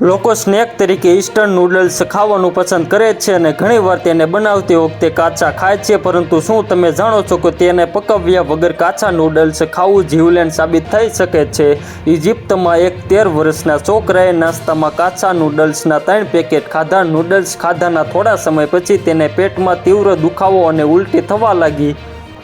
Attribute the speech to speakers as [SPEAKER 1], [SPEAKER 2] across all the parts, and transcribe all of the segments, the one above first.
[SPEAKER 1] લોકો સ્નેક તરીકે eastern noodles ખાવાનું પસંદ કરે છે અને ઘણીવાર તેને બનાવતી વખતે કાચા ખાય છે, પરંતુ શું તમે જાણો છો કે તેને પકવ્યા વગર કાચા નૂડલ્સ ખાવું જીવલેણ સાબિત થઈ શકે છે? ઇજિપ્તમાં એક તેર વર્ષના છોકરાએ નાસ્તામાં કાચા નૂડલ્સના ત્રણ પેકેટ ખાધા. નૂડલ્સ ખાધાના થોડા સમય પછી તેને પેટમાં તીવ્ર દુખાવો અને ઉલટી થવા લાગી.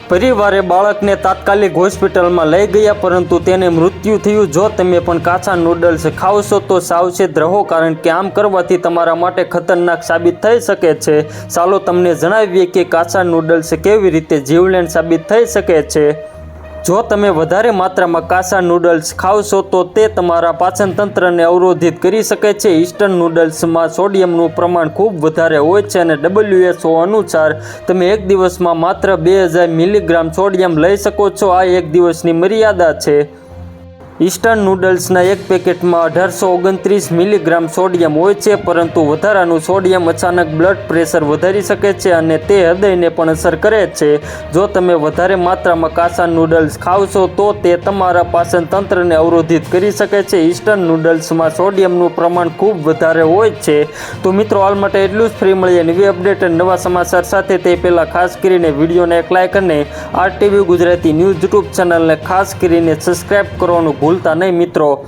[SPEAKER 1] પરિવારે બાળકને તાત્કાલિક હોસ્પિટલમાં લઈ ગયા, પરંતુ તેને મૃત્યુ થયું. જો તમે પણ કાચા નૂડલ્સ ખાવશો, તો સાવચેત રહો, કારણ કે આમ કરવાથી તમારા માટે ખતરનાક સાબિત થઈ શકે છે. ચાલો તમને જણાવીએ કે કાચા નૂડલ્સ કેવી રીતે જીવલેણ સાબિત થઈ શકે છે. જો તમે વધારે માત્રામાં કાસા નૂડલ્સ ખાવશો તો તે તમારા પાચન તંત્રને અવરોધિત કરી શકે છે. ઇસ્ટર્ન નૂડલ્સમાં સોડિયમનું પ્રમાણ ખૂબ વધારે હોય છે અને ડબલ્યુએચઓ અનુસાર તમે એક દિવસમાં માત્ર બે હજાર મિલીગ્રામ સોડિયમ લઈ શકો છો. આ એક દિવસની મર્યાદા છે. ઇસ્ટર્ન નૂડલ્સના એક પેકેટમાં અઢારસો ઓગણત્રીસ મિલીગ્રામ સોડિયમ હોય છે, પરંતુ વધારાનું સોડિયમ અચાનક બ્લડ પ્રેશર વધારી શકે છે અને તે હૃદયને પણ અસર કરે છે. જો તમે વધારે માત્રામાં કાસા નૂડલ્સ ખાવશો તો તે તમારા પાચન તંત્રને અવરોધિત કરી શકે છે. ઇસ્ટર્ન નૂડલ્સમાં સોડિયમનું પ્રમાણ ખૂબ વધારે હોય છે. તો મિત્રો, હાલ માટે એટલું જ. ફ્રી મળીએ નવી અપડેટ અને નવા સમાચાર સાથે. તે પહેલાં ખાસ કરીને વિડીયોને એક લાઇક અને આરટીવી ગુજરાતી ન્યૂઝ યુટ્યુબ ચેનલને ખાસ કરીને સબસ્ક્રાઇબ કરવાનું ભૂલતા નહીં મિત્રો.